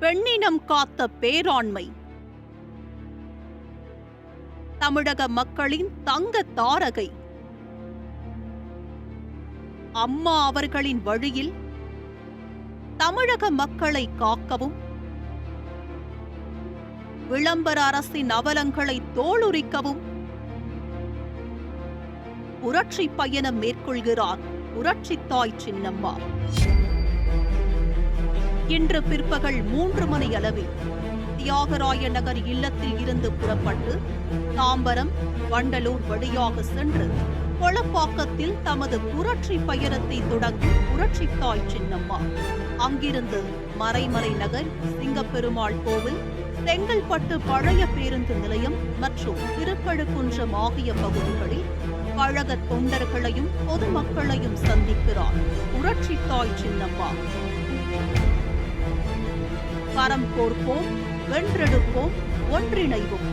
பெண்ணினம் காத்த பேராண்மை. தமிழக மக்களின் தங்க தாரகை. அம்மா அவர்களின் வழியில் தமிழக மக்களை காக்கவும். விளம்பர அரசின் அவலங்களை தோளுரிக்கவும். புரட்சி பயணம் மேற்கொள்கிறார் புரட்சித்தாய் சின்னம்மா. இன்று பிற்பகல் மூன்று மணி அளவில் தியாகராய நகர் இல்லத்தில் இருந்து புறப்பட்டு தாம்பரம் வண்டலூர் வழியாக சென்று கொளப்பாக்கத்தில் தமது புரட்சி பயணத்தை தொடங்கும் புரட்சி தாய் சின்னம்மா. அங்கிருந்து மறைமறை நகர் சிங்கப்பெருமாள் கோவில் செங்கல்பட்டு பழைய பேருந்து நிலையம் மற்றும் திருக்கழுக்குன்றம் ஆகிய பகுதிகளில் கழக தொண்டர்களையும் பொதுமக்களையும் சந்திக்கிறார் புரட்சி தாய் சின்னம்மா. கரம் கோர்ப்போம் வென்றெடுப்போம் ஒன்றிணைவோம்.